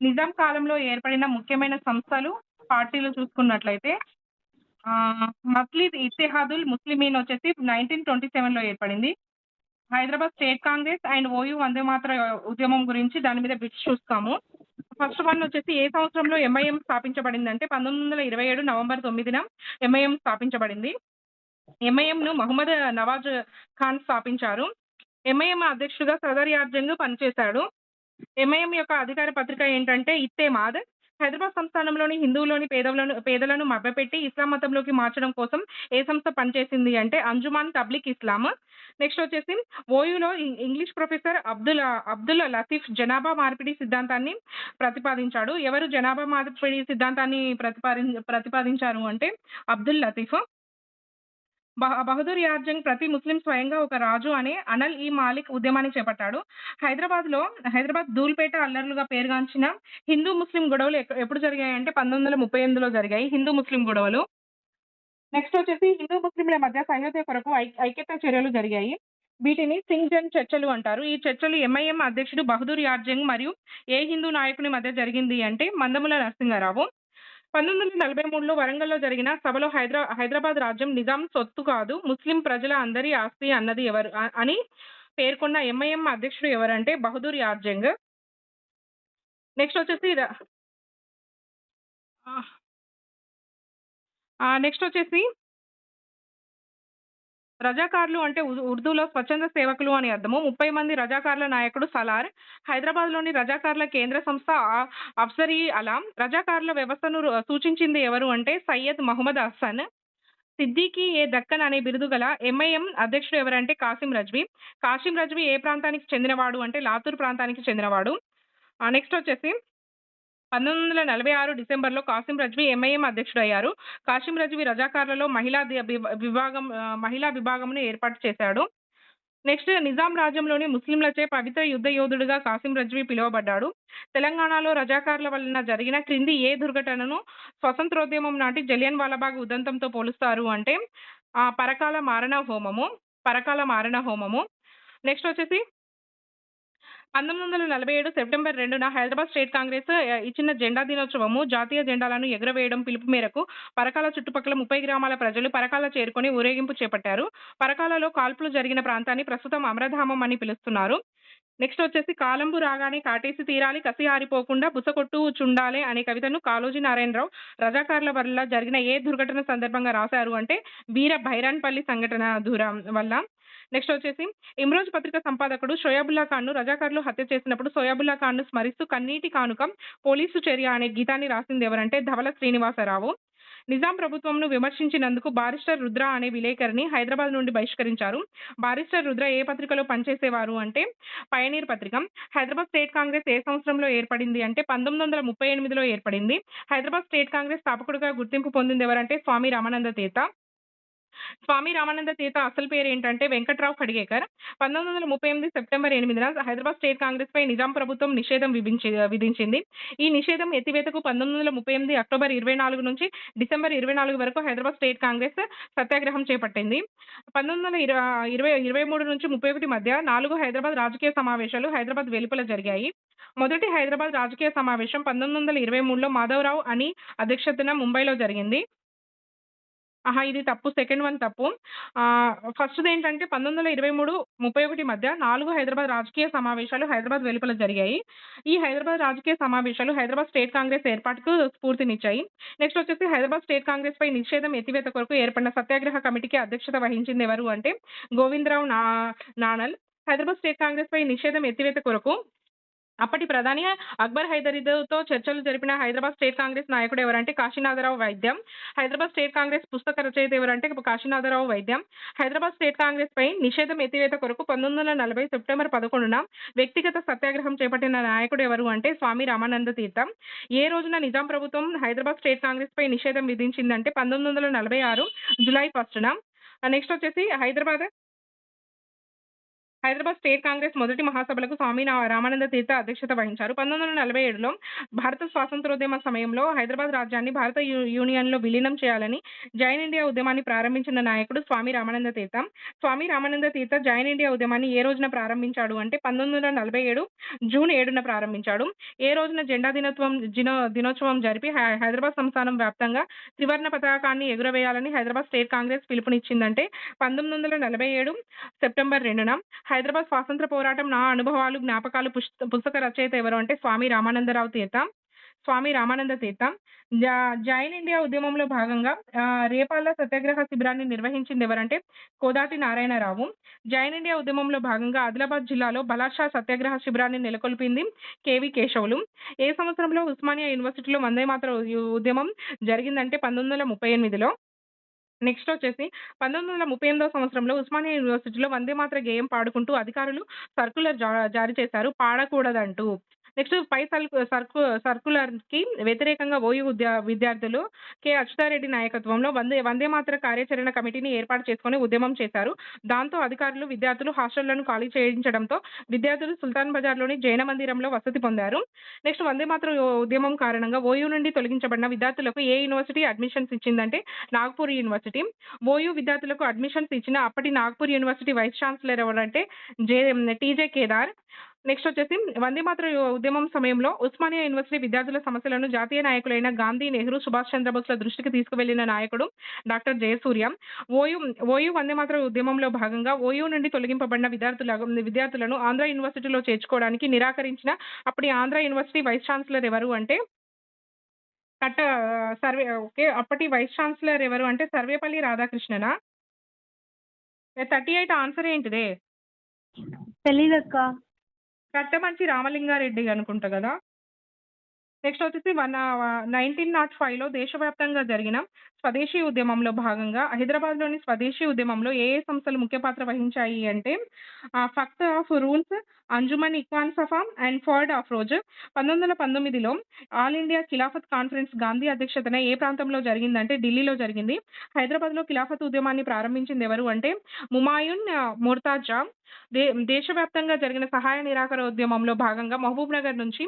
నిజాం కాలంలో ఏర్పడిన ముఖ్యమైన సంస్థలు పార్టీలు చూసుకున్నట్లయితే మస్లీద్ ఇత్తెహాదుల్ ముస్లిమీన్ వచ్చేసి నైన్టీన్ ట్వంటీ సెవెన్లో ఏర్పడింది. Hyderabad state Congress and OU Vande Mataram ఉద్యమం గురించి దాని మీద బిట్స్ చూస్తాము. ఫస్ట్ వన్ వచ్చేసి ఏ సంవత్సరంలో ఎంఐఎం స్థాపించబడింది అంటే పంతొమ్మిది వందల ఇరవై ఏడు నవంబర్ తొమ్మిదిన ఎంఐఎం స్థాపించబడింది. ఎంఐఎంను మహమ్మద్ నవాజ్ ఖాన్ స్థాపించారు. ఎంఐఎం అధ్యక్షుడిగా సదర్ యార్జంగ్ పనిచేశాడు. ఎంఐఎం యొక్క అధికార పత్రిక ఏంటంటే ఇత్తే మాద్. హైదరాబాద్ సంస్థానంలోని హిందువులోని పేదలను పేదలను మభ్యపెట్టి ఇస్లాం మతంలోకి మార్చడం కోసం ఏ సంస్థ పనిచేసింది అంటే అంజుమాన్ తబ్లిక్ ఇస్లాం. నెక్స్ట్ వచ్చేసి ఓయూలో ఇంగ్లీష్ ప్రొఫెసర్ అబ్దుల్ అబ్దుల్ లతీఫ్ జనాభా మార్పిడి సిద్ధాంతాన్ని ప్రతిపాదించాడు. ఎవరు జనాభా మార్పిడి సిద్ధాంతాన్ని ప్రతిపాది ప్రతిపాదించారు అంటే అబ్దుల్ లతీఫ్. బహదూర్ యార్జంగ్ ప్రతి ముస్లిం స్వయంగా ఒక రాజు అనే అనల్ ఈ మాలిక్ ఉద్యమాన్ని చేపట్టాడు. హైదరాబాద్లో హైదరాబాద్ ధూల్పేట అల్లర్లుగా పేరుగాంచిన హిందూ ముస్లిం గొడవలు ఎప్పుడు జరిగాయి అంటే పంతొమ్మిది వందల ముప్పై ఎనిమిదిలో జరిగాయి హిందూ ముస్లిం గొడవలు. నెక్స్ట్ వచ్చేసి హిందూ ముస్లింల మధ్య సహోదయ కొరకు ఐక్యత చర్యలు జరిగాయి. వీటిని సింగ్ జన్ చర్చలు అంటారు. ఈ చర్చలు ఎంఐఎం అధ్యక్షుడు బహదూర్ యార్జంగ్ మరియు ఏ హిందూ నాయకుని మధ్య జరిగింది అంటే మందముల నరసింహారావు. పంతొమ్మిది వందల నలభై మూడులో వరంగల్లో జరిగిన సభలో హైదరా హైదరాబాద్ రాజ్యం నిజాం సొత్తు కాదు ముస్లిం ప్రజల అందరి ఆస్తి అన్నది ఎవరు? అని పేర్కొన్న ఎంఐఎం అధ్యక్షుడు ఎవరంటే బహదూర్ యార్జంగ్ నెక్స్ట్ వచ్చేసి నెక్స్ట్ వచ్చేసి రజాకార్లు అంటే ఉర్దూలో స్వచ్ఛంద సేవకులు అని అర్థము. ముప్పై మంది రజాకార్ల నాయకుడు సలార్. హైదరాబాద్లోని రజాకార్ల కేంద్ర సంస్థ అఫ్సరీ అలాం. రజాకార్ల వ్యవస్థను సూచించింది ఎవరు అంటే సయ్యద్ మహమ్మద్ హసన్ సిద్దికి ఏ దక్కన్ అనే బిరుదు గల ఎంఐఎం అధ్యక్షుడు ఎవరంటే కాసిం రజ్వీ. కాసిం రజ్వీ ఏ ప్రాంతానికి చెందినవాడు అంటే లాతూర్ ప్రాంతానికి చెందినవాడు. నెక్స్ట్ వచ్చేసి పంతొమ్మిది వందల నలభై ఆరు డిసెంబర్లో కాసిం రజ్వీ ఎంఐఎం అధ్యక్షుడయ్యారు. కాసిం రజ్వీ రజాకార్లలో మహిళా విభాగం మహిళా విభాగంను ఏర్పాటు చేశాడు. నెక్స్ట్ నిజాం రాజ్యంలోని ముస్లింలచే పవిత్ర యుద్ధ యోధుడిగా కాసిం రజ్వీ పిలువబడ్డాడు. తెలంగాణలో రజాకార్ల వలన జరిగిన క్రింది ఏ దుర్ఘటనను స్వతంత్రోద్యమం నాటి జలియన్ వాలాబాగ్ ఉదంతంతో పోలుస్తారు అంటే పరకాల మారణ హోమము పరకాల మారణ హోమము. నెక్స్ట్ వచ్చేసి పంతొమ్మిది వందల నలభై ఏడు సెప్టెంబర్ రెండున హైదరాబాద్ స్టేట్ కాంగ్రెస్ ఇచ్చిన జెండా దినోత్సవము జాతీయ జెండాలను ఎగురవేయడం పిలుపు మేరకు పరకాల చుట్టుపక్కల ముప్పై గ్రామాల ప్రజలు పరకాల చేరుకొని ఊరేగింపు చేపట్టారు. పరకాలలో కాల్పులు జరిగిన ప్రాంతాన్ని ప్రస్తుతం అమరధామం అని పిలుస్తున్నారు. నెక్స్ట్ వచ్చేసి కాలంబు రాగానే కాటేసి తీరాలి కసి ఆరిపోకుండా బుసకొట్టు చుండాలే అనే కవితను కాళోజీ నారాయణరావు రజాకారుల వల్ల జరిగిన ఏ దుర్ఘటన సందర్భంగా రాశారు అంటే వీర భైరాన్పల్లి సంఘటన దూరం వల్ల. నెక్స్ట్ వచ్చేసి ఇమ్రోజ్ పత్రిక సంపాదకుడు షోయాబుల్లా ఖాన్ను రజాకార్లు హత్య చేసినప్పుడు సోయాబుల్లా ఖాన్ను స్మరిస్తూ కన్నీటి కానుకం పోలీసు చర్య అనే గీతాన్ని రాసింది ఎవరంటే ధవల శ్రీనివాసరావు. నిజాం ప్రభుత్వంను విమర్శించినందుకు బారిస్టర్ రుద్ర అనే విలేకరిని హైదరాబాద్ నుండి బహిష్కరించారు. బారిస్టర్ రుద్ర ఏ పత్రికలో పనిచేసేవారు అంటే పయనీర్ పత్రిక. హైదరాబాద్ స్టేట్ కాంగ్రెస్ ఏ సంవత్సరంలో ఏర్పడింది అంటే పంతొమ్మిది వందల ముప్పై ఎనిమిదిలో ఏర్పడింది. హైదరాబాద్ స్టేట్ కాంగ్రెస్ స్థాపకుడిగా గుర్తింపు పొందింది ఎవరంటే స్వామి రామానంద తీర్థ. స్వామి రామానంద తీర్థ అసలు పేరు ఏంటంటే వెంకట్రావు ఖడిగేకర్ పంతొమ్మిది వందల ముప్పై ఎనిమిది సెప్టెంబర్ ఎనిమిదిన హైదరాబాద్ స్టేట్ కాంగ్రెస్ పై నిజాం ప్రభుత్వం నిషేధం విధించి విధించింది. ఈ నిషేధం ఎత్తివేతకు పంతొమ్మిది వందల ముప్పై ఎనిమిది అక్టోబర్ ఇరవై నాలుగు నుంచి డిసెంబర్ ఇరవై నాలుగు వరకు హైదరాబాద్ స్టేట్ కాంగ్రెస్ సత్యాగ్రహం చేపట్టింది. పంతొమ్మిది వందల ఇరవై ఇరవై మూడు నుంచి ముప్పై ఒకటి మధ్య నాలుగు హైదరాబాద్ రాజకీయ సమావేశాలు హైదరాబాద్ వెలుపల జరిగాయి. మొదటి హైదరాబాద్ రాజకీయ సమావేశం పంతొమ్మిది వందల ఇరవై మూడులో మాధవరావు అని అధ్యక్షతన ముంబైలో జరిగింది. ఆహా ఇది తప్పు. సెకండ్ వన్ తప్పు. ఫస్ట్ది ఏంటంటే పంతొమ్మిది వందల ఇరవై మూడు ముప్పై ఒకటి మధ్య నాలుగు హైదరాబాద్ రాజకీయ సమావేశాలు హైదరాబాద్ వెలుపల జరిగాయి. ఈ హైదరాబాద్ రాజకీయ సమావేశాలు హైదరాబాద్ స్టేట్ కాంగ్రెస్ ఏర్పాటుకు స్ఫూర్తినిచ్చాయి. నెక్స్ట్ వచ్చేసి హైదరాబాద్ స్టేట్ కాంగ్రెస్ పై నిషేధం ఎత్తివేత కొరకు ఏర్పడిన సత్యాగ్రహ కమిటీకి అధ్యక్షత వహించింది ఎవరు అంటే గోవిందరావు నా నానల్. హైదరాబాద్ స్టేట్ కాంగ్రెస్ పై నిషేధం ఎత్తివేత కొరకు అప్పటి ప్రధాని అక్బర్ హైదరీతో చర్చలు జరిపిన హైదరాబాద్ స్టేట్ కాంగ్రెస్ నాయకుడు ఎవరంటే కాశీనాథరావు వైద్యం. హైదరాబాద్ స్టేట్ కాంగ్రెస్ పుస్తక రచయిత ఎవరంటే కాశీనాథరావు వైద్యం. హైదరాబాద్ స్టేట్ కాంగ్రెస్ పై నిషేధం ఎత్తివేత కొరకు పంతొమ్మిది వందల నలభై సెప్టెంబర్ పదకొండున వ్యక్తిగత సత్యాగ్రహం చేపట్టిన నాయకుడు ఎవరు అంటే స్వామి రామానంద తీర్థం. ఏ రోజున నిజాం ప్రభుత్వం హైదరాబాద్ స్టేట్ కాంగ్రెస్ పై నిషేధం విధించిందంటే పంతొమ్మిది వందల నలభై ఆరు జులై ఫస్ట్న. నెక్స్ట్ వచ్చేసి హైదరాబాద్ హైదరాబాద్ స్టేట్ కాంగ్రెస్ మొదటి మహాసభలకు స్వామి రామానంద తీర్థ అధ్యక్షత వహించారు. 1947లో భారత స్వాతంత్రోద్యమ సమయంలో హైదరాబాద్ రాజ్యాన్ని భారత యూ యూనియన్‌లో విలీనం చేయాలని జైన్ ఇండియా ఉద్యమాన్ని ప్రారంభించిన నాయకుడు స్వామి రామానంద తీర్థ. స్వామి రామానంద తీర్థ జైన్ ఇండియా ఉద్యమాన్ని ఏ రోజున ప్రారంభించాడు అంటే 1947 జూన్ ఏడున ప్రారంభించాడు. ఏ రోజున జెండా దినోత్సవం దినో దినోత్సవం జరిపి హై హైదరాబాద్ సంస్థానం వ్యాప్తంగా త్రివర్ణ పతాకాన్ని ఎగురవేయాలని హైదరాబాద్ స్టేట్ కాంగ్రెస్ పిలుపునిచ్చిందంటే 1947 సెప్టెంబర్ రెండున హైదరాబాద్ స్వాతంత్ర పోరాటం నా అనుభవాలు, జ్ఞాపకాలు పుస్తక రచయిత ఎవరు అంటే స్వామి రామానందరావు తీర్థం స్వామి రామానంద తీర్థం జైన్ ఇండియా ఉద్యమంలో భాగంగా ఆహ్, రేపాల సత్యాగ్రహ శిబిరాన్ని నిర్వహించింది ఎవరంటే కోదాటి నారాయణరావు. జైన్ ఇండియా ఉద్యమంలో భాగంగా ఆదిలాబాద్ జిల్లాలో బలాషా సత్యాగ్రహ శిబిరాన్ని నెలకొల్పింది కేవీ కేశవులు. ఏ సంవత్సరంలో ఉస్మానియా యూనివర్సిటీలో వందే మాత్ర ఉద్యమం జరిగిందంటే 1938లో. నెక్స్ట్ వచ్చేసి 1938వ సంవత్సరంలో ఉస్మానియా యూనివర్సిటీలో వందే మాత్ర గేయం పాడుకుంటూ అధికారులు సర్కులర్ జా జారీ చేశారు పాడకూడదంటూ. నెక్స్ట్ పై సల్ సర్కు సర్క్యులర్‌కి వ్యతిరేకంగా ఓయూ విద్యార్థులు కె. అక్షతారెడ్డి నాయకత్వంలో వందే వందే మాత్ర కార్యాచరణ కమిటీని ఏర్పాటు చేసుకొని ఉద్యమం చేశారు. దాంతో అధికారులు, విద్యార్థులు హాస్టళ్ళను ఖాళీ చేయించడంతో విద్యార్థులు సుల్తాన్ బజార్‌లోని జైన మందిరంలో వసతి పొందారు. నెక్స్ట్ వందే మాత్ర ఉద్యమం కారణంగా ఓయూ నుండి తొలగించబడిన విద్యార్థులకు ఏ యూనివర్సిటీ అడ్మిషన్స్ ఇచ్చిందంటే నాగ్‌పూర్ యూనివర్సిటీ. ఓయూ విద్యార్థులకు అడ్మిషన్స్ ఇచ్చిన అప్పటి నాగ్‌పూర్ యూనివర్సిటీ వైస్ ఛాన్సలర్ ఎవరంటే జే టీజే కేదార్. నెక్స్ట్ వచ్చేసి వందే మాతరం ఉద్యమం సమయంలో ఉస్మానియా యూనివర్సిటీ విద్యార్థుల సమస్యలను జాతీయ నాయకులైన గాంధీ, నెహ్రూ, సుభాష్ చంద్రబోస్‌ల దృష్టికి తీసుకువెళ్ళిన నాయకుడు doctor Jayasurya. OU OU Vande Mataram ఉద్యమంలో భాగంగా ఓయూ నుండి తొలగింపబడిన విద్యార్థుల విద్యార్థులను ఆంధ్ర యూనివర్సిటీలో చేర్చుకోవడానికి నిరాకరించిన అప్పటి ఆంధ్ర యూనివర్సిటీ వైస్ ఛాన్సలర్ ఎవరు అంటే కట్ట సర్వే ఓకే. అప్పటి వైస్ ఛాన్సలర్ ఎవరు అంటే సర్వేపల్లి రాధాకృష్ణనా? 38 ఆన్సర్ ఏంటిదే? తెలీదక్క. కట్టమంచి రామలింగారెడ్డి అనుకుంటా కదా. నెక్స్ట్ వచ్చేసి వన్ నైన్టీన్ నాట్ ఫైవ్లో దేశవ్యాప్తంగా జరిగిన స్వదేశీ ఉద్యమంలో భాగంగా హైదరాబాద్‌లోని స్వదేశీ ఉద్యమంలో ఏ ఏ సంస్థలు ముఖ్య పాత్ర వహించాయి అంటే ఫక్త్ of rules, Anjuman Ikhwan Safa and Ford Afroz. 1919లో all India Khilafat conference Gandhi అధ్యక్షతన ఏ ప్రాంతంలో జరిగిందంటే ఢిల్లీలో జరిగింది. హైదరాబాద్‌లో ఖిలాఫత్ ఉద్యమాన్ని ప్రారంభించింది ఎవరు అంటే ముమాయున్ ముర్తాజా. దే దేశవ్యాప్తంగా జరిగిన సహాయ నిరాకర ఉద్యమంలో భాగంగా మహబూబ్ నగర్ నుంచి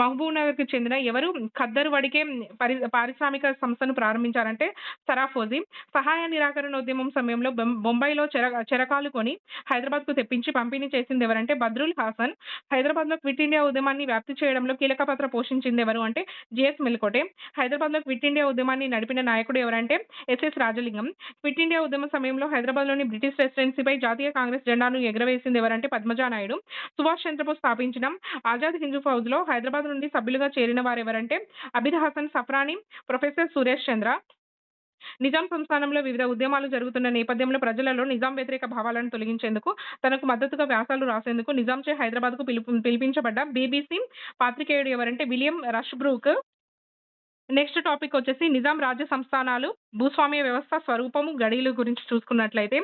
మహబూబ్ నగర్కి చెందిన ఎవరు ఖద్దరు వడికే పరి పారిశ్రామిక సంస్థను ప్రారంభించారంటే సరాఫోజీ. సహాయ నిరాకరణ ఉద్యమం సమయంలో బొంబాయిలో చెర చెరకాలు కొని హైదరాబాద్‌కు తెప్పించి పంపిణీ చేసింది ఎవరంటే బద్రుల్ హాసన్. హైదరాబాద్‌లో క్విట్ ఇండియా ఉద్యమాన్ని వ్యాప్తి చేయడంలో కీలక పాత్ర పోషించింది ఎవరు అంటే జిఎస్ మెల్కోటే. హైదరాబాద్‌లో క్విట్ ఇండియా ఉద్యమాన్ని నడిపిన నాయకుడు ఎవరంటే ఎస్ఎస్ రాజలింగం. క్విట్ ఇండియా ఉద్యమ సమయంలో హైదరాబాద్‌లోని బ్రిటిష్ రెసిడెన్సీపై జాతీయ కాంగ్రెస్ జెండాను ఎగరవేసింది ఎవరంటే పద్మజా నాయుడు. సుభాష్ చంద్రబోస్ స్థాపించిన ఆజాద్ హిందూ ఫౌజ్‌లో హైదరాబాద్ నుండి సభ్యులుగా చేరిన వారు ఎవరంటే అబిద్ హసన్ సఫ్రాని ప్రొఫెసర్ సురేష్ చంద్ర. నిజాం సంస్థానంలో వివిధ ఉద్యమాలు జరుగుతున్న నేపథ్యంలో ప్రజలలో నిజాం వ్యతిరేక భావాలను తొలగించేందుకు తనకు మద్దతుగా వ్యాసాలు రాసేందుకు నిజాంచే హైదరాబాద్‌కు పిలుపు పిలిపించబడ్డ బీబీసీ పాత్రికేయుడు ఎవరంటే విలియం రష్‌బ్రూక్. నెక్స్ట్ టాపిక్ వచ్చేసి నిజాం రాజ్య సంస్థానాలు, భూస్వామ్య వ్యవస్థ స్వరూపము, గడీలు గురించి చూసుకున్నట్లయితే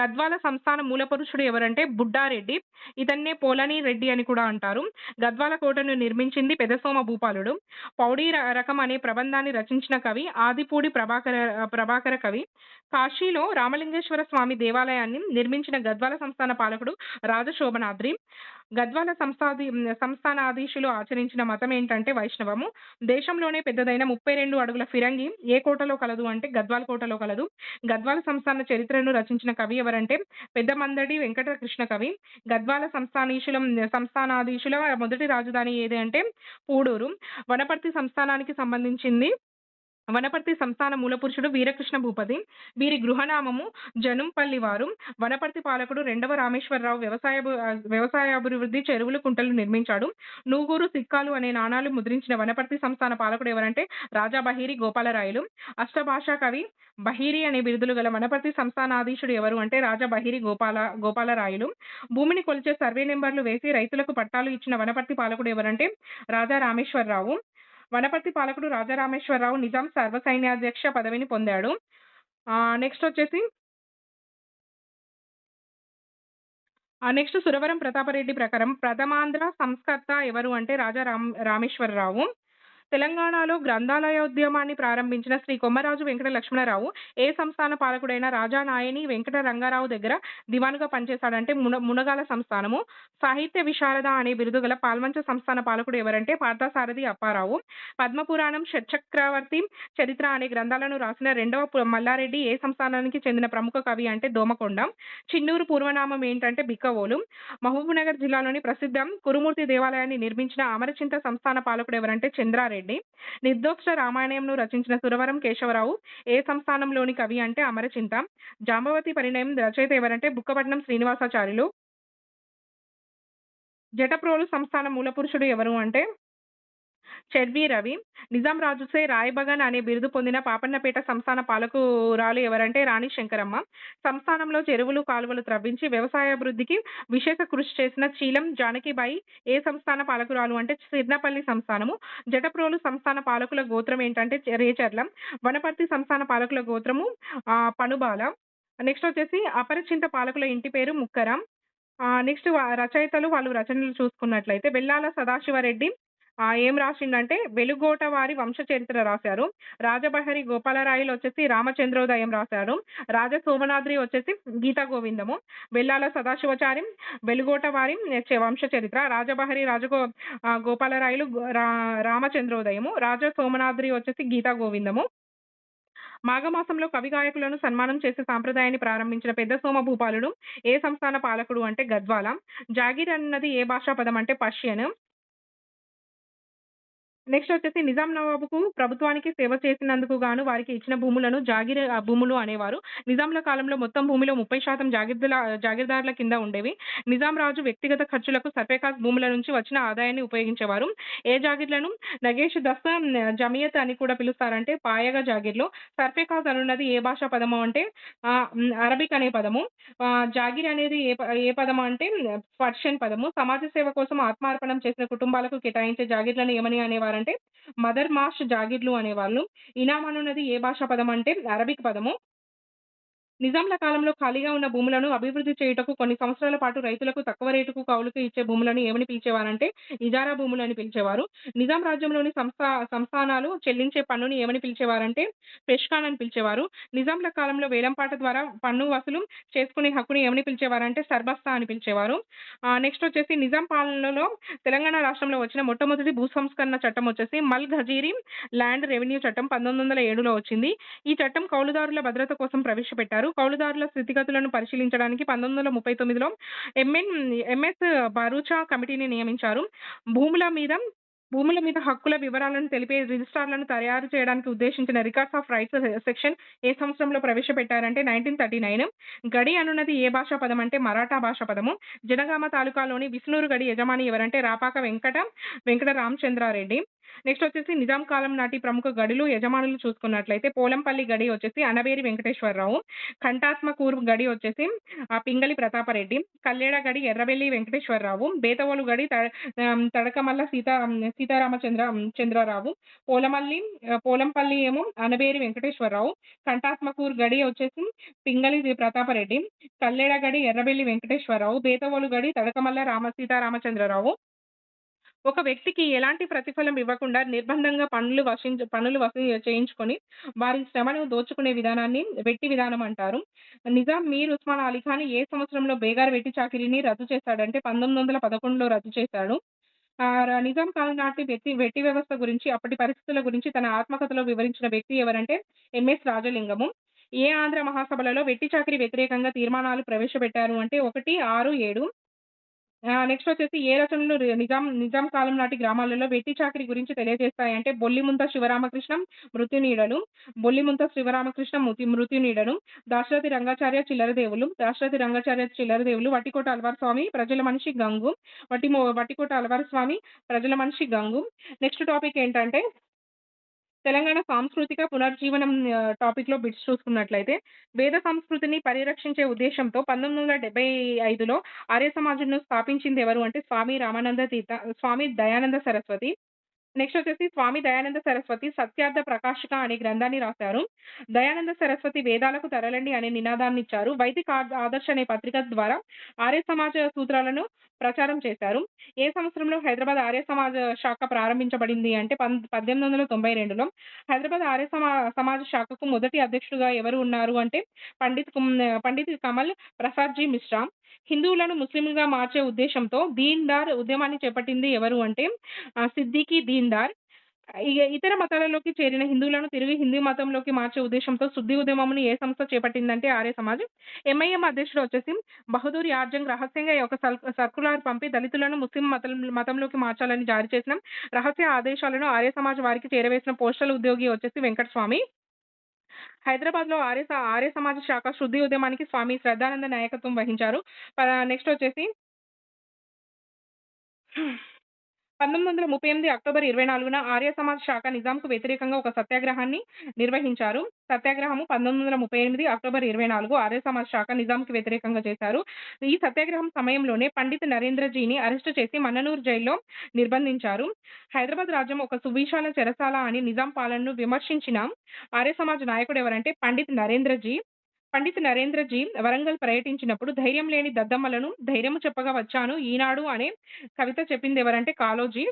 గద్వాల సంస్థాన మూలపురుషుడు ఎవరంటే బుడ్డారెడ్డి. ఇతన్నే పోలని రెడ్డి అని కూడా అంటారు. గద్వాల కోటను నిర్మించింది పెదసోమ భూపాలుడు. పౌడీ రకం అనే ప్రబంధాన్ని రచించిన కవి ఆదిపూడి ప్రభాకర ప్రభాకర కవి. కాశీలో రామలింగేశ్వర స్వామి దేవాలయాన్ని నిర్మించిన గద్వాల సంస్థాన పాలకుడు రాజశోభనాద్రి. గద్వాల సంస్థాది సంస్థానాధీశులు ఆచరించిన మతం ఏంటంటే వైష్ణవము. దేశంలోనే పెద్దదైన 32 అడుగుల ఫిరంగి ఏ కోటలో కలదు అంటే గద్వాల కోటలో కలదు. గద్వాల సంస్థాన చరిత్రను రచించిన కవి ఎవరంటే పెద్దమందడి వెంకట కృష్ణ కవి. గద్వాల సంస్థానీశుల సంస్థానాధీశుల మొదటి రాజధాని ఏది అంటే పూడూరు. వనపర్తి సంస్థానానికి సంబంధించింది వనపర్తి సంస్థాన మూలపురుషుడు వీరకృష్ణ భూపతి. వీరి గృహనామము జనుంపల్లి వారు. వనపర్తి పాలకుడు రెండవ రామేశ్వరరావు వ్యవసాయ వ్యవసాయాభివృద్ధి చెరువులు, కుంటలు నిర్మించాడు. నూగూరు, సిక్కాలు అనే నాణాలు ముద్రించిన వనపర్తి సంస్థాన పాలకుడు ఎవరంటే రాజా బహిరి గోపాలరాయలు. అష్టభాషా కవి బహిరి అనే బిరుదులు గల వనపర్తి సంస్థానాధీశుడు ఎవరు అంటే రాజా బహిరి గోపాల గోపాలరాయలు. భూమిని కొలిచే సర్వే నెంబర్లు వేసి రైతులకు పట్టాలు ఇచ్చిన వనపర్తి పాలకుడు ఎవరంటే రాజా రామేశ్వరరావు. వనపర్తి పాలకుడు రాజారామేశ్వరరావు నిజాం సర్వసైన్యాధ్యక్ష పదవిని పొందాడు. నెక్స్ట్ వచ్చేసి నెక్స్ట్ సురవరం ప్రతాపరెడ్డి ప్రకారం ప్రథమాంధ్ర సంస్కర్త ఎవరు అంటే రాజా రామ్ రామేశ్వరరావు. తెలంగాణలో గ్రంథాలయోద్యమాన్ని ప్రారంభించిన శ్రీ కొమ్మరాజు వెంకట లక్ష్మణరావు ఏ సంస్థాన పాలకుడైన రాజా నాయని వెంకట రంగారావు దగ్గర దివానుగా పనిచేశాడంటే మున మునగాల సంస్థానము. సాహిత్య విశారద అనే బిరుదు గల పాల్వంచ సంస్థాన పాలకుడు ఎవరంటే పార్థసారథి అప్పారావు. పద్మపురాణం షట్చక్రవర్తి చరిత్ర అనే గ్రంథాలను రాసిన రెండవ మల్లారెడ్డి ఏ సంస్థానానికి చెందిన ప్రముఖ కవి అంటే దోమకొండ. చిన్నూరు పూర్వనామం ఏంటంటే బిక్కవోలు. మహబూబ్నగర్ జిల్లాలోని ప్రసిద్ధ కురుమూర్తి దేవాలయాన్ని నిర్మించిన అమరచింత సంస్థాన పాలకుడు ఎవరంటే చంద్రారెడ్డి. నిర్దోక్ష రామాయణంను రచించిన సురవరం కేశవరావు ఏ సంస్థానంలోని కవి అంటే అమరచింత? జాంబవతి పరిణయం రచయిత ఎవరంటే బుక్కపట్నం శ్రీనివాసాచార్యులు. జటప్రోలు సంస్థాన మూల పురుషుడు ఎవరు అంటే చెర్వి రవి నిజాం రాజుసే రాయబగన్ అనే బిరుదు పొందిన పాపన్నపేట సంస్థాన పాలకురాలు ఎవరంటే రాణి శంకరమ్మ. సంస్థానంలో చెరువులు కాలువలు త్రవ్వించి వ్యవసాయాభివృద్ధికి విశేష కృషి చేసిన చీలం జానకిబాయి ఏ సంస్థాన పాలకురాలు అంటే సిర్నపల్లి సంస్థానము. జటప్రోలు సంస్థాన పాలకుల గోత్రం ఏంటంటే రేచర్లం వనపర్తి సంస్థాన పాలకుల గోత్రము ఆ, పనుబాల. నెక్స్ట్ వచ్చేసి అపరిచింత పాలకుల ఇంటి పేరు ముక్కరం. నెక్స్ట్ రచయితలు వాళ్ళు రచనలు చూసుకున్నట్లయితే బెల్లాల సదాశివరెడ్డి ఏం రాసిండంటే వెలుగోట వారి వంశ చరిత్ర రాశారు. రాజబహరి గోపాలరాయలు వచ్చేసి రామచంద్రోదయం రాశారు. రాజ సోమనాద్రి వచ్చేసి గీతా గోవిందము. వెల్లాల సదాశివచారి వెలుగోట వారి వంశ చరిత్ర. రాజబహరి రాజగో గోపాలరాయలు రామచంద్రోదయము. రాజ సోమనాద్రి వచ్చేసి గీతా గోవిందము. మాఘమాసంలో కవి గాయకులను సన్మానం చేసే సాంప్రదాయాన్ని ప్రారంభించిన పెద్ద సోమ భూపాలుడు ఏ సంస్థాన పాలకుడు అంటే గద్వాల జాగీర్ అన్నది ఏ భాషా పదం అంటే పర్షియన్ నెక్స్ట్ వచ్చేసి నిజాం నవాబుకు ప్రభుత్వానికి సేవ చేసినందుకు గాను వారికి ఇచ్చిన భూములను జాగిర్ భూములు అనేవారు. నిజాంల కాలంలో మొత్తం భూమిలో ముప్పై శాతం జాగిర్దుల జాగిర్దారుల కింద ఉండేవి. నిజాం రాజు వ్యక్తిగత ఖర్చులకు సర్ఫేకాస్ భూముల నుంచి వచ్చిన ఆదాయాన్ని ఉపయోగించేవారు. ఏ జాగిర్లను? నగేష్ దస్తా జమియత్ అని కూడా పిలుస్తారంటే పాయగా జాగిర్లు. సర్ఫేకాస్ అనున్నది ఏ భాషా పదము అంటే? అరబిక్ అనే పదము. జాగిర్ అనేది ఏ ఏ పదము అంటే? పర్షియన్ పదము. సమాజ సేవ కోసం ఆత్మార్పణం చేసిన కుటుంబాలకు కేటాయించే జాగిర్లను ఏమని అనేవారు అంటే మదర్ మాష్ జాగిర్లు అనేవాళ్ళు. ఇనామన్ అనున్నది ఏ భాషా పదం అంటే అరబిక్ పదము. నిజాంల కాలంలో ఖాళీగా ఉన్న భూములను అభివృద్ధి చేయుటకు కొన్ని సంవత్సరాల పాటు రైతులకు తక్కువ రేటుకు కౌలుకు ఇచ్చే భూములను ఏమని పిలిచేవారంటే ఇజారా భూములు అని పిలిచేవారు. నిజాం రాజ్యంలోని సంస్థ సంస్థానాలు చెల్లించే పన్నుని ఏమని పిలిచేవారంటే పెష్కాన్ అని పిలిచేవారు. నిజాంల కాలంలో వేలంపాట ద్వారా పన్ను వసూలు చేసుకునే హక్కుని ఏమని పిలిచేవారంటే సర్బస్తా అని పిలిచేవారు. నెక్స్ట్ వచ్చేసి నిజాం పాలనలో తెలంగాణ రాష్ట్రంలో వచ్చిన మొట్టమొదటి భూ సంస్కరణ చట్టం వచ్చేసి మల్ ఘజీరి ల్యాండ్ రెవెన్యూ చట్టం పంతొమ్మిది వందల ఏడులో వచ్చింది. ఈ చట్టం కౌలుదారుల భద్రత కోసం ప్రవేశపెట్టారు. కౌలుదారుల స్థితిగతులను పరిశీలించడానికి పంతొమ్మిది వందల ముప్పై తొమ్మిదిలో ఎంఎన్ ఎంఎస్ బరూచా కమిటీని నియమించారు. భూముల మీద భూముల మీద హక్కుల వివరాలను తెలిపే రిజిస్టార్లను తయారు చేయడానికి ఉద్దేశించిన రికార్డ్స్ ఆఫ్ రైట్స్ సెక్షన్ ఏ సంవత్సరంలో ప్రవేశపెట్టారంటే నైన్టీన్ థర్టీ నైన్. గడి అనున్నది ఏ భాషా పదం అంటే మరాఠా భాషా పదము. జనగామ తాలూకాలోని విష్ణూరు గడి యజమాని ఎవరంటే రాపాక వెంకట వెంకట రామచంద్రారెడ్డి. నెక్స్ట్ వచ్చేసి నిజాం కాలం నాటి ప్రముఖ గడులు యజమానులు చూసుకున్నట్లయితే పోలంపల్లి గడి వచ్చేసి అనబేరి వెంకటేశ్వరరావు కంఠాత్మకూరు గడి వచ్చేసి ఆ పింగళి ప్రతాపరెడ్డి కల్లేడ గడి ఎర్రబెల్లి వెంకటేశ్వరరావు బేతవోలు గడి తడకమల్ల సీతా సీతారామచంద్ర చంద్రరావు పోలమల్లి పోలంపల్లి ఏమో అనబేరి వెంకటేశ్వరరావు కంఠాత్మకూరు గడి వచ్చేసి పింగళి ప్రతాపరెడ్డి కల్లేడ గడి ఎర్రబెల్లి వెంకటేశ్వరరావు బేతవోలు గడి తడకమల్ల రామ సీతారామచంద్రరావు ఒక వ్యక్తికి ఎలాంటి ప్రతిఫలం ఇవ్వకుండా నిర్బంధంగా పనులు వసించ పనులు వసూ చేయించుకొని వారి శ్రమను దోచుకునే విధానాన్ని వెట్టి విధానం అంటారు. నిజాం మీర్ ఉస్మాన్ అలీ ఖాన్ ఏ సంవత్సరంలో బేగార్ వెట్టి చాకిరిని రద్దు చేశాడంటే పంతొమ్మిది వందల పదకొండులో రద్దు చేశాడు. ఆ, నిజాం కాలం నాటి వ్యక్తి వెట్టి వ్యవస్థ గురించి అప్పటి పరిస్థితుల గురించి తన ఆత్మకథలో వివరించిన వ్యక్తి ఎవరంటే ఎంఎస్ రాజలింగము. ఏ ఆంధ్ర మహాసభలలో వెట్టి చాకిరి వ్యతిరేకంగా తీర్మానాలు ప్రవేశపెట్టారు అంటే ఒకటి ఆరు ఏడు నెక్స్ట్ వచ్చేసి ఏ రచనలు నిజాం నిజాం కాలం నాటి గ్రామాలలో వెట్టి చాకిరి గురించి తెలియజేస్తాయంటే బొల్లిముంత శివరామకృష్ణం మృత్యునీడలు బొల్లిముంత శివరామకృష్ణ మృతి మృత్యునీడలు దాశరథి రంగాచార్య చిల్లరదేవులు దాశరథి రంగాచార్య చిల్లరదేవులు వట్టికోట అల్వార్ స్వామి ప్రజల మనిషి గంగు వట్టి వట్టికోట అల్వార్ స్వామి ప్రజల మనిషి గంగు. నెక్స్ట్ టాపిక్ ఏంటంటే తెలంగాణ సాంస్కృతిక పునర్జీవనం టాపిక్లో బిట్స్ చూసుకున్నట్లయితే వేద సంస్కృతిని పరిరక్షించే ఉద్దేశంతో పంతొమ్మిది వందల డెబ్బై ఐదులో ఆర్య సమాజంను స్థాపించింది ఎవరు అంటే స్వామి రామానంద తీర్థ స్వామి దయానంద సరస్వతి. నెక్స్ట్ వచ్చేసి స్వామి దయానంద సరస్వతి సత్యార్థ ప్రకాశిక అనే గ్రంథాన్ని రాశారు. దయానంద సరస్వతి వేదాలకు తరలండి అనే నినాదాన్ని ఇచ్చారు. వైదిక ఆదర్శ అనే పత్రిక ద్వారా ఆర్య సమాజ సూత్రాలను ప్రచారం చేశారు. ఏ సంవత్సరంలో హైదరాబాద్ ఆర్య సమాజ శాఖ ప్రారంభించబడింది అంటే పం- పద్దెనిమిది వందల తొంభై రెండులో హైదరాబాద్ ఆర్య సమా సమాజ శాఖకు మొదటి అధ్యక్షుడిగా ఎవరు ఉన్నారు అంటే పండిత్ పండిత్ కమల్ ప్రసాద్ జీ మిశ్రా. హిందువులను ముస్లింలుగా మార్చే ఉద్దేశంతో దీన్ దార్ ఉద్యమాన్ని చేపట్టింది ఎవరు అంటే సిద్దికి దీన్ దార్ ఇతర మతాలలోకి చేరిన హిందువులను తిరిగి హిందూ మతంలోకి మార్చే ఉద్దేశంతో శుద్ధి ఉద్యమంను ఏ సంస్థ చేపట్టిందంటే ఆర్య సమాజ్. ఎంఐఎం అధ్యక్షుడు వచ్చేసి బహదూర్ యార్జంగ్ రహస్యంగా ఒక సర్- సర్కులర్ పంపి దళితులను ముస్లిం మతం మతంలోకి మార్చాలని జారీ చేసిన రహస్య ఆదేశాలను ఆర్య సమాజ్ వారికి చేరవేసిన పోస్టల్ ఉద్యోగి వచ్చేసి వెంకటస్వామి. హైదరాబాద్లో ఆర్య ఆర్య సమాజ శాఖ శుద్ధి ఉద్యమానికి స్వామి శ్రద్ధానంద నాయకత్వం వహించారు. నెక్స్ట్ వచ్చేసి పంతొమ్మిది వందల ముప్పై ఎనిమిది అక్టోబర్ ఇరవై నాలుగున ఆర్య సమాజ్ శాఖ నిజాంకు వ్యతిరేకంగా ఒక సత్యాగ్రహాన్ని నిర్వహించారు. సత్యాగ్రహము పంతొమ్మిది వందల ముప్పై ఎనిమిది అక్టోబర్ ఇరవై నాలుగు ఆర్య సమాజ్ శాఖ నిజాంకి వ్యతిరేకంగా చేశారు. ఈ సత్యాగ్రహం సమయంలోనే పండిత్ నరేంద్రజీని అరెస్టు చేసి మన్ననూరు జైల్లో నిర్బంధించారు. హైదరాబాద్ రాజ్యం ఒక సువిశాల చెరసాల అని నిజాం పాలనను విమర్శించిన ఆర్య సమాజ్ నాయకుడు ఎవరంటే పండిత్ నరేంద్రజీ. పండిత్ నరేంద్రజీ వరంగల్ పర్యటించినప్పుడు ధైర్యం లేని దద్దమ్మలను ధైర్యము చెప్పగా వచ్చాను. ఈనాడు అనే కవిత చెప్పింది ఎవరంటే కాలోజీ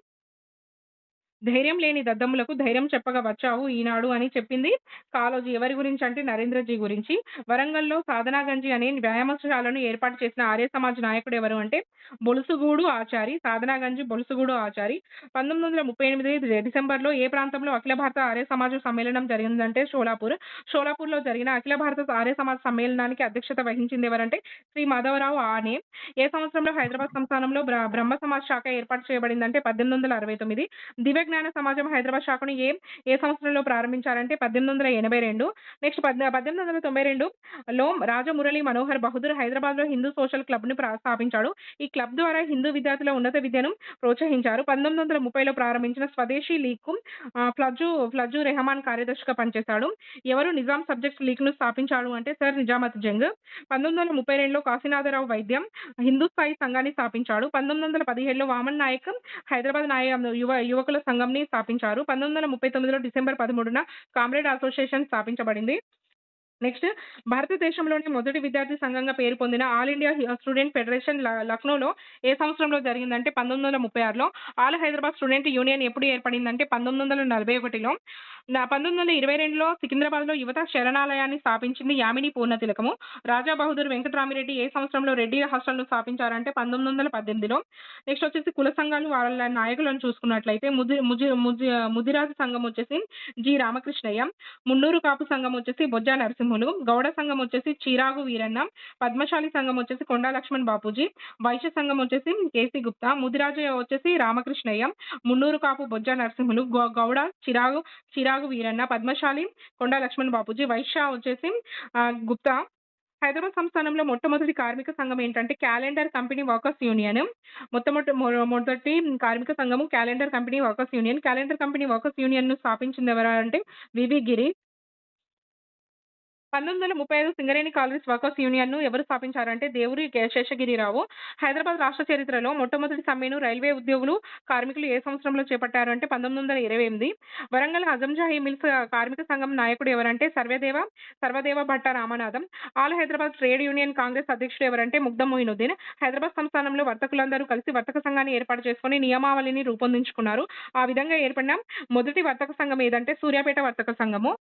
ధైర్యం లేని దద్దమ్ములకు ధైర్యం చెప్పగా వచ్చావు ఈనాడు అని చెప్పింది కాలోజీ ఎవరి గురించి అంటే నరేంద్రజీ గురించి. వరంగల్లో సాధనాగంజి అనే వ్యాయామశాలను ఏర్పాటు చేసిన ఆర్య సమాజ్ నాయకుడు ఎవరు అంటే బొలుసుగూడు ఆచారి. సాధనాగంజి బొలుసుగూడు ఆచారి. పంతొమ్మిది వందల ముప్పై ఎనిమిది డిసెంబర్లో ఏ ప్రాంతంలో అఖిల భారత ఆర్య సమాజ సమ్మేళనం జరిగిందంటే షోలాపూర్. షోలాపూర్లో జరిగిన అఖిల భారత ఆర్య సమాజ సమ్మేళనానికి అధ్యక్షత వహించింది ఎవరంటే శ్రీ మాధవరావు ఆనే. ఏ సంవత్సరంలో హైదరాబాద్ సంస్థానంలో బ్ర- బ్రహ్మ సమాజ్ శాఖ ఏర్పాటు చేయబడిందంటే పద్దెనిమిది వందల అరవై తొమ్మిది. దివ్య జ్ఞాన సమాజం హైదరాబాద్ శాఖను ఏ ఏ సంవత్సరంలో ప్రారంభించారంటే పద్దెనిమిది వందల ఎనభై రెండు. నెక్స్ట్ పద్దెనిమిది వందల తొంభై రెండు లో రాజమురళి మనోహర్ బహదూర్ హైదరాబాద్లో హిందూ సోషల్ క్లబ్ స్థాపించాడు. ఈ క్లబ్ ద్వారా హిందూ విద్యార్థుల ఉన్నత విద్యను ప్రోత్సహించారు. పంతొమ్మిది వందల ముప్పైలో ప్రారంభించిన స్వదేశీ లీగ్కు ఫ్లజు ఫ్లజు రెహమాన్ కార్యదర్శిగా పనిచేశాడు. ఎవరు నిజాం సబ్జెక్ట్ లీగ్ను స్థాపించాడు అంటే సర్ నిజామత్ జంగ్. పంతొమ్మిది వందల ముప్పై రెండులో కాశీనాథరావు వైద్యం హిందూ స్థాయి సంఘాన్ని స్థాపించాడు. పంతొమ్మిది వందల పదిహేడులో వామన్ నాయక్ హైదరాబాద్ నాయ యువ యువకుల సంఘంని స్థాపించారు. పంతొమ్మిది వందల ముప్పై తొమ్మిదిలో డిసెంబర్ పదమూడున కామ్రేడ్ అసోసియేషన్ స్థాపించబడింది. నెక్స్ట్ భారతదేశంలోని మొదటి విద్యార్థి సంఘంగా పేరు పొందిన ఆల్ ఇండియా స్టూడెంట్ ఫెడరేషన్ లక్నోలో ఏ సంవత్సరంలో జరిగిందంటే పంతొమ్మిది వందల ముప్పై ఆరులో. ఆల్ హైదరాబాద్ స్టూడెంట్ యూనియన్ ఎప్పుడు ఏర్పడిందంటే పంతొమ్మిది వందల నలభై ఒకటిలో. పంతొమ్మిది వందల ఇరవై రెండులో సికింద్రాబాద్లో యువత శరణాలయాన్ని స్థాపించింది యామిని పూర్ణ తిలకము రాజా బహదూర్ వెంకటరామిరెడ్డి ఏ సంవత్సరంలో రెడ్డి హాస్టల్ను స్థాపించారంటే పంతొమ్మిది వందల పద్దెనిమిదిలో. నెక్స్ట్ వచ్చేసి కుల సంఘాలు వాళ్ళ నాయకులను చూసుకున్నట్లయితే ముది ముజి ముజి ముదిరాజు సంఘం వచ్చేసి జి రామకృష్ణయ్య మున్నూరు కాపు సంఘం వచ్చేసి బొజ్జా నరసింహులు గౌడ సంఘం వచ్చేసి చిరాగు వీరన్న పద్మశాలి సంఘం వచ్చేసి కొండా లక్ష్మణ్ బాపూజీ వైశ్య సంఘం వచ్చేసి కేసీ గుప్తా ముదిరాజు వచ్చేసి రామకృష్ణయ్య మున్నూరు కాపు బొజ్జా నరసింహులు గౌడ చిరాగు చిరాగు వీరన్న పద్మశాలి కొండా లక్ష్మణ్ బాపూజీ వైశ్య వచ్చేసి గుప్తా. హైదరాబాద్ సంస్థానంలో మొట్టమొదటి కార్మిక సంఘం ఏంటంటే క్యాలెండర్ కంపెనీ వర్కర్స్ యూనియన్. మొట్టమొదటి మొదటి కార్మిక సంఘము calendar company workers union. Calendar company workers యూనియన్ను స్థాపించింది ఎవరంటే వివి గిరి. పంతొమ్మిది వందల ముప్పై ఐదు సింగరేణి కాలనీస్ వర్కర్స్ యూనియన్ను ఎవరు స్థాపించారంటే దేవుడి శేషగిరిరావు. హైదరాబాద్ రాష్ట్ర చరిత్రలో మొట్టమొదటి సమ్మెను రైల్వే ఉద్యోగులు కార్మికులు ఏ సంవత్సరంలో చేపట్టారు అంటే పంతొమ్మిది వందల ఇరవై ఎనిమిది. వరంగల్ అజంజాహి మిల్స్ కార్మిక సంఘం నాయకుడు ఎవరంటే Sarvadeva Sarvadeva Bhatta Ramanatham. All Hyderabad trade union Congress అధ్యక్షుడు ఎవరంటే ముగ్ధ మొయినుద్దీన్. హైదరాబాద్ సంస్థానంలో వర్తకులందరూ కలిసి వర్తక సంఘాన్ని ఏర్పాటు చేసుకుని నియమావళిని రూపొందించుకున్నారు. ఆ విధంగా ఏర్పడిన మొదటి వర్తక సంఘం ఏదంటే సూర్యాపేట వర్తక సంఘము.